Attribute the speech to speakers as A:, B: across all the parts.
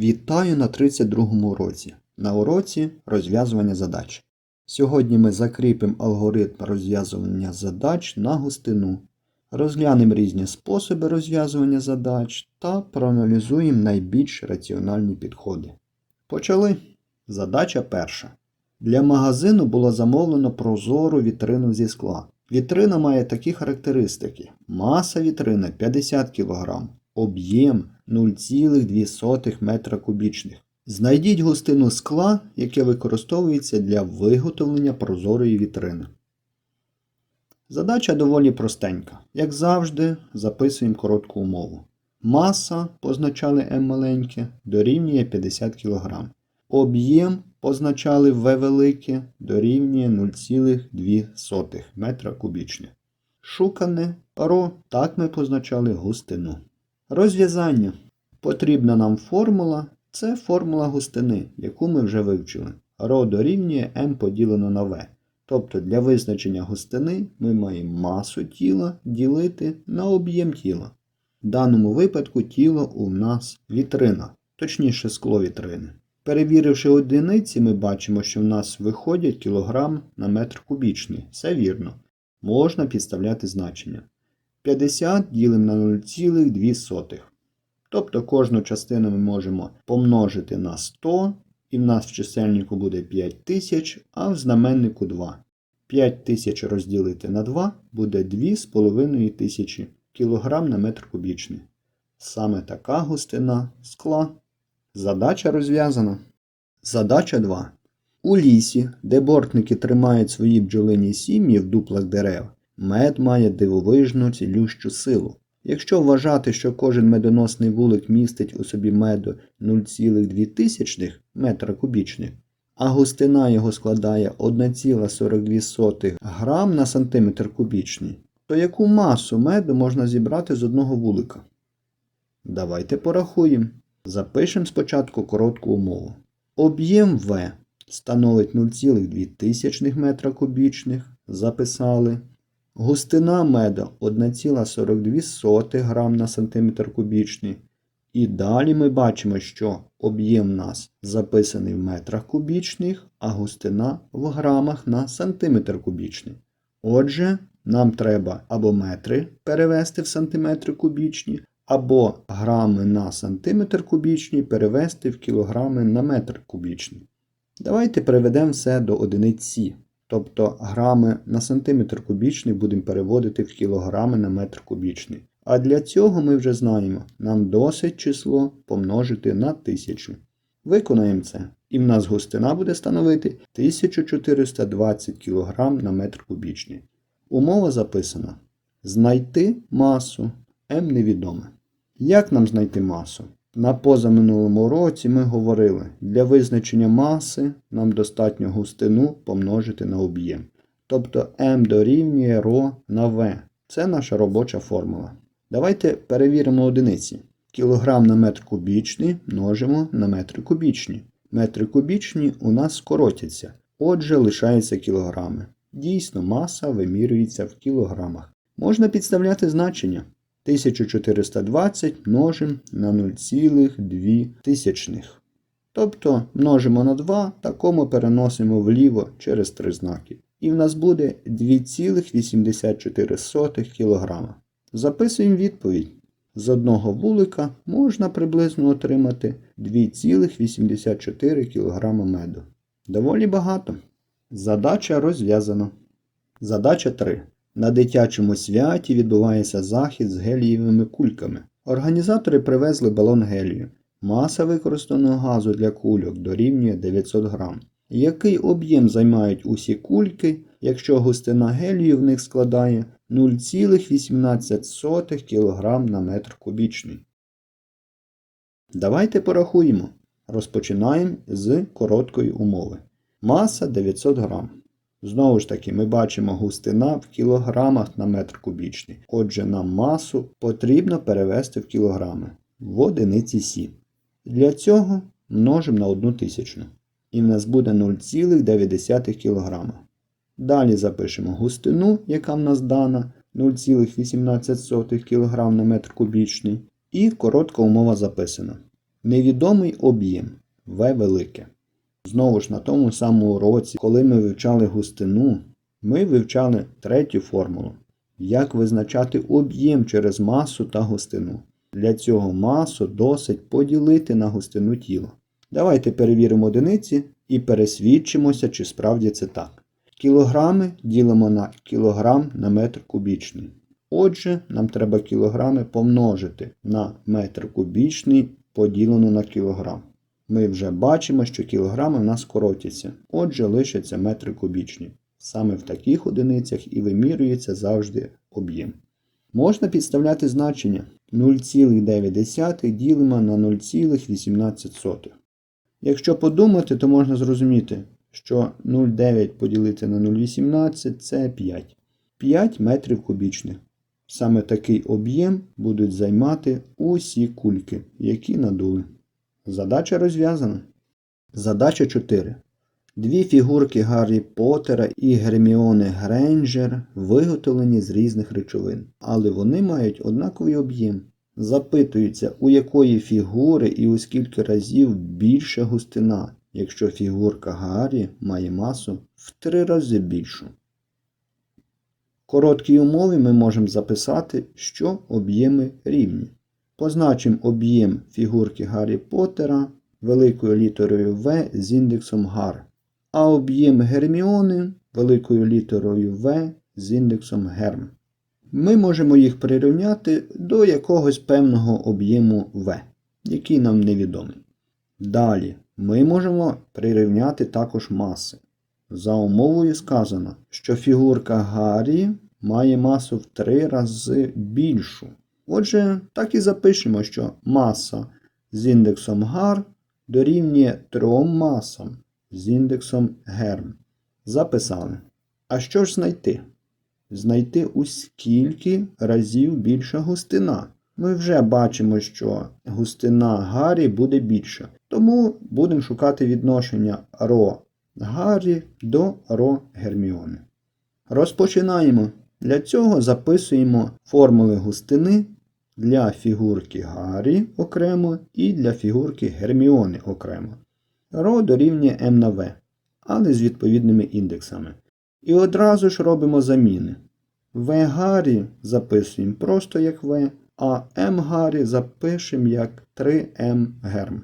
A: Вітаю на 32 уроці. На уроці розв'язування задач. Сьогодні ми закріпимо алгоритм розв'язування задач на густину. Розглянемо різні способи розв'язування задач та проаналізуємо найбільш раціональні підходи. Почали. Задача перша. Для магазину було замовлено прозору вітрину зі скла. Вітрина має такі характеристики: маса вітрини 50 кг, об'єм 0,2 метра кубічних. Знайдіть густину скла, яке використовується для виготовлення прозорої вітрини. Задача доволі простенька. Як завжди, записуємо коротку умову. Маса, позначали М маленьке, дорівнює 50 кг. Об'єм позначали В велике, дорівнює 0,2 метра кубічних. Шукане ро, так ми позначали густину. Розв'язання. Потрібна нам формула. Це формула густини, яку ми вже вивчили. Ро дорівнює m поділено на v. Тобто для визначення густини ми маємо масу тіла ділити на об'єм тіла. В даному випадку тіло у нас вітрина, точніше скло вітрини. Перевіривши одиниці, ми бачимо, що в нас виходять кілограм на метр кубічний. Все вірно. Можна підставляти значення. 50 ділимо на 0,2. Тобто кожну частину ми можемо помножити на 100, і в нас в чисельнику буде 5000, а в знаменнику 2. 5000 розділити на 2 буде 2500 кг на метр кубічний. Саме така густина скла. Задача розв'язана. Задача 2. У лісі, де бортники тримають свої бджолині сім'ї в дуплах дерев, мед має дивовижну цілющу силу. Якщо вважати, що кожен медоносний вулик містить у собі меду 0,2 метра кубічних, а густина його складає 1,42 грам на сантиметр кубічний, то яку масу меду можна зібрати з одного вулика? Давайте порахуємо. Запишемо спочатку коротку умову. Об'єм В становить 0,2 метра кубічних. Записали. Густина меда 1,42 грам на сантиметр кубічний. І далі ми бачимо, що об'єм нас записаний в метрах кубічних, а густина в грамах на сантиметр кубічний. Отже, нам треба або метри перевести в сантиметри кубічні, або грами на сантиметр кубічний перевести в кілограми на метр кубічний. Давайте переведемо все до одиниці. Тобто грами на сантиметр кубічний будемо переводити в кілограми на метр кубічний. А для цього ми вже знаємо, нам досить число помножити на 1000. Виконаємо це. І в нас густина буде становити 1420 кг на метр кубічний. Умова записана. Знайти масу М невідоме. Як нам знайти масу? На позаминулому році ми говорили, для визначення маси нам достатньо густину помножити на об'єм. Тобто m дорівнює ρ на v. Це наша робоча формула. Давайте перевіримо одиниці. Кілограм на метр кубічний множимо на метри кубічні. Метри кубічні у нас скоротяться, отже, лишаються кілограми. Дійсно, маса вимірюється в кілограмах. Можна підставляти значення. 1420 множимо на 0,2 тисячних. Тобто множимо на 2, такому переносимо вліво через 3 знаки. І в нас буде 2,84 кг. Записуємо відповідь. З одного вулика можна приблизно отримати 2,84 кг меду. Доволі багато. Задача розв'язана. Задача 3. На дитячому святі відбувається захід з гелієвими кульками. Організатори привезли балон гелію. Маса використаного газу для кульок дорівнює 900 грам. Який об'єм займають усі кульки, якщо густина гелію в них складає 0,18 кг на метр кубічний? Давайте порахуємо. Розпочинаємо з короткої умови. Маса 900 грам. Знову ж таки, ми бачимо густина в кілограмах на метр кубічний. Отже, нам масу потрібно перевести в кілограми в одиниці Сі. Для цього множимо на 1 тисячну. І в нас буде 0,9 кг. Далі запишемо густину, яка в нас дана 0,18 кг на метр кубічний. І коротка умова записана. Невідомий об'єм В велике. Знову ж на тому самому уроці, коли ми вивчали густину, ми вивчали третю формулу. Як визначати об'єм через масу та густину. Для цього масу досить поділити на густину тіла. Давайте перевіримо одиниці і пересвідчимося, чи справді це так. Кілограми ділимо на кілограм на метр кубічний. Отже, нам треба кілограми помножити на метр кубічний поділено на кілограм. Ми вже бачимо, що кілограми в нас коротяться, отже, лишаться метри кубічні. Саме в таких одиницях і вимірюється завжди об'єм. Можна підставляти значення 0,9 ділимо на 0,18. Якщо подумати, то можна зрозуміти, що 0,9 поділити на 0,18 це 5. 5 метрів кубічних. Саме такий об'єм будуть займати усі кульки, які надули. Задача розв'язана. Задача 4. Дві фігурки Гаррі Поттера і Герміони Грейнджер виготовлені з різних речовин, але вони мають однаковий об'єм. Запитується, у якої фігури і у скільки разів більша густина, якщо фігурка Гаррі має масу в три рази більшу. В короткій умові ми можемо записати, що об'єми рівні. Позначимо об'єм фігурки Гаррі Поттера великою літерою В з індексом гар, а об'єм Герміони великою літерою В з індексом герм. Ми можемо їх прирівняти до якогось певного об'єму В, який нам невідомий. Далі ми можемо прирівняти також маси. За умовою сказано, що фігурка Гаррі має масу в три рази більшу. Отже, так і запишемо, що маса з індексом гар дорівнює трьом масам з індексом герм. Записали. А що ж знайти? Знайти у скільки разів більша густина. Ми вже бачимо, що густина Гаррі буде більша. Тому будемо шукати відношення ро Гаррі до ро Герміони. Розпочинаємо. Для цього записуємо формули густини для фігурки Гаррі окремо і для фігурки Герміони окремо. Ро дорівнює m на v, але з відповідними індексами. І одразу ж робимо заміни. В Гаррі записуємо просто як В, а М Гаррі запишемо як 3М Герм.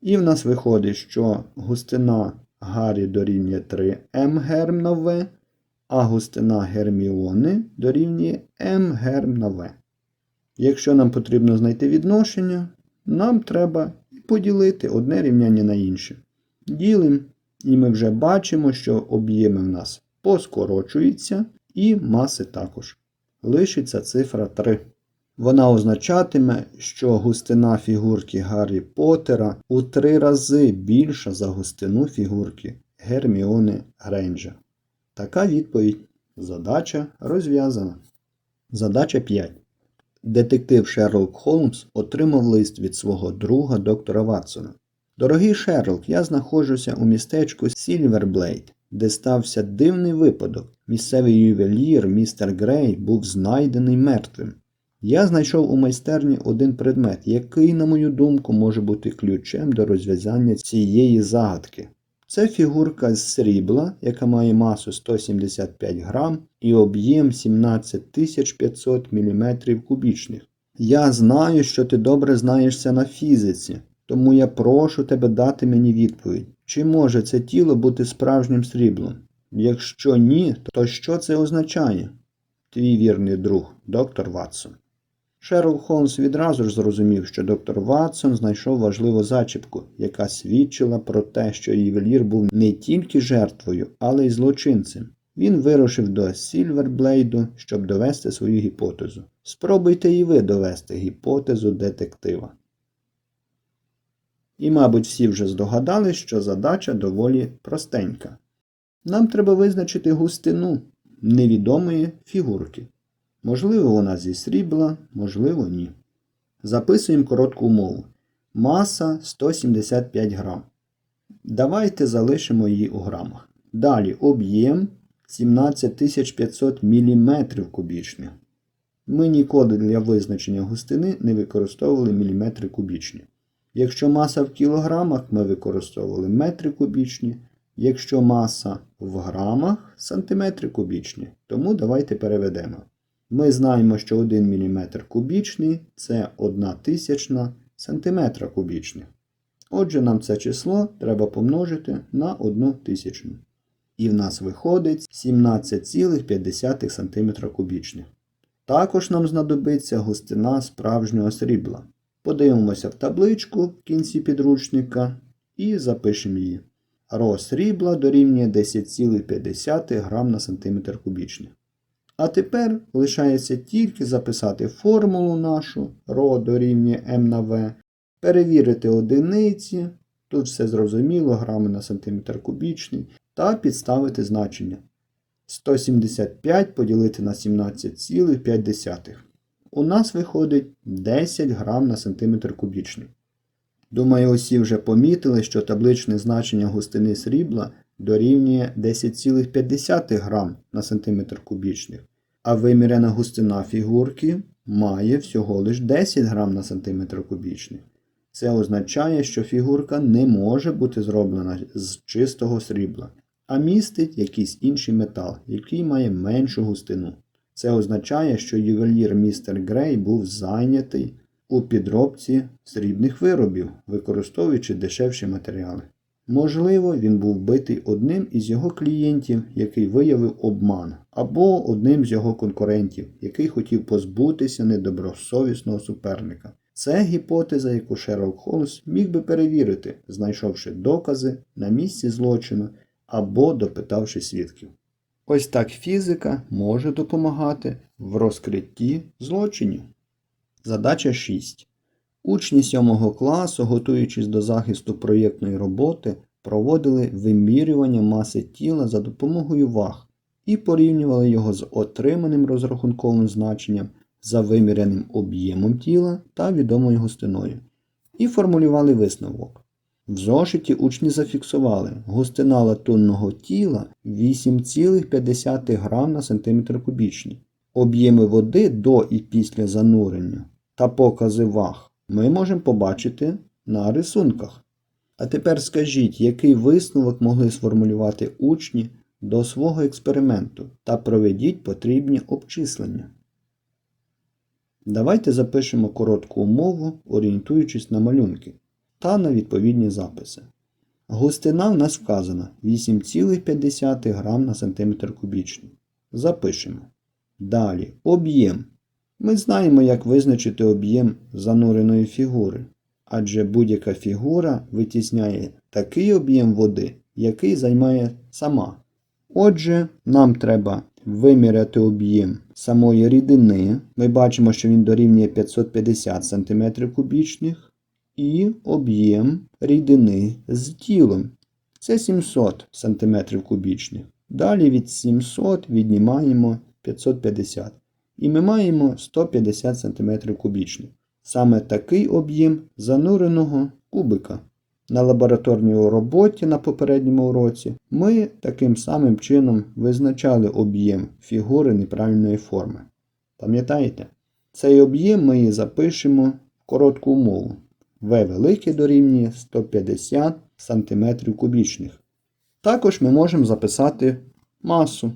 A: І в нас виходить, що густина Гаррі дорівнює 3М Герм на В, а густина Герміони дорівнює М Герм на В. Якщо нам потрібно знайти відношення, нам треба поділити одне рівняння на інше. Ділимо, і ми вже бачимо, що об'єми в нас поскорочуються, і маси також. Лишиться цифра 3. Вона означатиме, що густина фігурки Гаррі Поттера у три рази більша за густину фігурки Герміони Грейнджер. Така відповідь. Задача розв'язана. Задача 5. Детектив Шерлок Холмс отримав лист від свого друга доктора Ватсона. Дорогий Шерлок, я знаходжуся у містечку Сільверблейд, де стався дивний випадок. Місцевий ювелір містер Грей був знайдений мертвим. Я знайшов у майстерні один предмет, який, на мою думку, може бути ключем до розв'язання цієї загадки. Це фігурка з срібла, яка має масу 175 грам і об'єм 17500 мм кубічних. Я знаю, що ти добре знаєшся на фізиці, тому я прошу тебе дати мені відповідь, чи може це тіло бути справжнім сріблом? Якщо ні, то що це означає? Твій вірний друг, доктор Ватсон. Шерлок Холмс відразу ж зрозумів, що доктор Ватсон знайшов важливу зачіпку, яка свідчила про те, що ювелір був не тільки жертвою, але й злочинцем. Він вирушив до Сільверблейду, щоб довести свою гіпотезу. Спробуйте і ви довести гіпотезу детектива. І, мабуть, всі вже здогадались, що задача доволі простенька. Нам треба визначити густину невідомої фігурки. Можливо, вона зі срібла, можливо, ні. Записуємо коротку умову. Маса 175 грам. Давайте залишимо її у грамах. Далі об'єм 17500 мм кубічних. Ми ніколи для визначення густини не використовували міліметри кубічні. Якщо маса в кілограмах, ми використовували метри кубічні. Якщо маса в грамах сантиметри кубічні. Тому давайте переведемо. Ми знаємо, що 1 мм кубічний це 1 тисячна сантиметра кубічних. Отже, нам це число треба помножити на 1 тисячну. І в нас виходить 17,5 см кубічних. Також нам знадобиться густина справжнього срібла. Подивимося в табличку в кінці підручника і запишемо її. Ро срібла дорівнює 10,5 грам на сантиметр кубічний. А тепер лишається тільки записати формулу нашу ро дорівнює М на В, перевірити одиниці, тут все зрозуміло, грами на сантиметр кубічний, та підставити значення. 175 поділити на 17,5. У нас виходить 10 грам на сантиметр кубічний. Думаю, усі вже помітили, що табличне значення густини срібла дорівнює 10,5 грам на сантиметр кубічних, а виміряна густина фігурки має всього лише 10 грам на сантиметр кубічний. Це означає, що фігурка не може бути зроблена з чистого срібла, а містить якийсь інший метал, який має меншу густину. Це означає, що ювелір містер Грей був зайнятий у підробці срібних виробів, використовуючи дешевші матеріали. Можливо, він був битий одним із його клієнтів, який виявив обман, або одним з його конкурентів, який хотів позбутися недобросовісного суперника. Це гіпотеза, яку Шерлок Холмс міг би перевірити, знайшовши докази на місці злочину або допитавши свідків. Ось так фізика може допомагати в розкритті злочинів. Задача 6. Учні 7 класу, готуючись до захисту проєктної роботи, проводили вимірювання маси тіла за допомогою ваг і порівнювали його з отриманим розрахунковим значенням за виміряним об'ємом тіла та відомою густиною, і формулювали висновок. В зошиті учні зафіксували густина латунного тіла 8,5 грам на сантиметр кубічний, об'єми води до і після занурення та покази ваг ми можемо побачити на рисунках. А тепер скажіть, який висновок могли сформулювати учні до свого експерименту та проведіть потрібні обчислення. Давайте запишемо коротку умову, орієнтуючись на малюнки та на відповідні записи. Густина в нас вказана 8,5 грам на сантиметр кубічний. Запишемо. Далі об'єм. Ми знаємо, як визначити об'єм зануреної фігури, адже будь-яка фігура витісняє такий об'єм води, який займає сама. Отже, нам треба виміряти об'єм самої рідини. Ми бачимо, що він дорівнює 550 см кубічних, і об'єм рідини з тілом. Це 700 см кубічних. Далі від 700 віднімаємо 550 і ми маємо 150 см кубічних. Саме такий об'єм зануреного кубика. На лабораторній роботі на попередньому уроці ми таким самим чином визначали об'єм фігури неправильної форми. Пам'ятаєте? Цей об'єм ми запишемо в коротку умову. В велике дорівнює 150 см кубічних. Також ми можемо записати масу.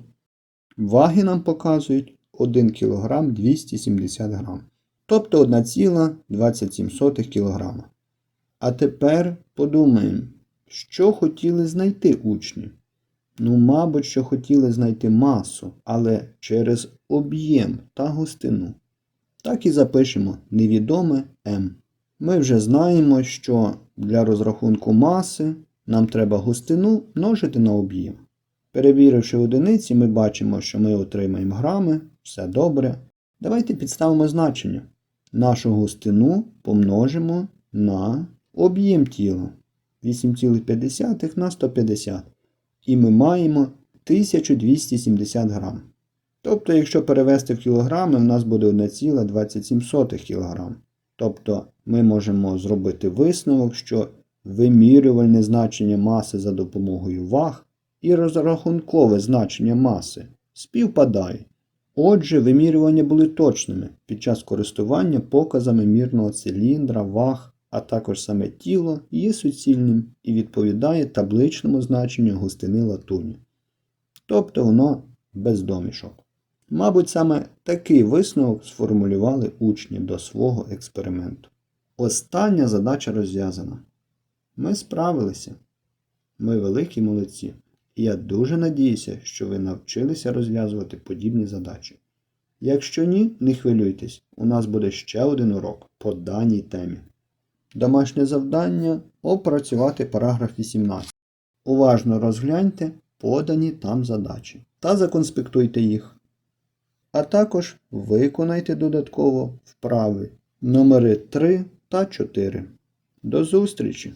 A: Ваги нам показують 1 кг 270 г. Тобто 1,27 кг. А тепер подумаємо, що хотіли знайти учні. Ну, мабуть, що хотіли знайти масу, але через об'єм та густину. Так і запишемо невідоме М. Ми вже знаємо, що для розрахунку маси нам треба густину множити на об'єм. Перевіривши одиниці, ми бачимо, що ми отримаємо грами, все добре. Давайте підставимо значення. Нашу густину помножимо на об'єм тіла 8,5 на 150. І ми маємо 1270 грам. Тобто, якщо перевести в кілограми, в нас буде 1,27 кг. Тобто ми можемо зробити висновок, що вимірювальне значення маси за допомогою ваг і розрахункове значення маси співпадають. Отже, вимірювання були точними під час користування показами мірного циліндра, ваг а також саме тіло є суцільним і відповідає табличному значенню густини латуні. Тобто воно без домішок. Мабуть, саме такий висновок сформулювали учні до свого експерименту. Остання задача розв'язана. Ми справилися. Ми великі молодці. І я дуже надіюся, що ви навчилися розв'язувати подібні задачі. Якщо ні, не хвилюйтесь, у нас буде ще один урок по даній темі. Домашнє завдання опрацювати параграф 18. Уважно розгляньте подані там задачі та законспектуйте їх. А також виконайте додатково вправи номери 3 та 4. До зустрічі!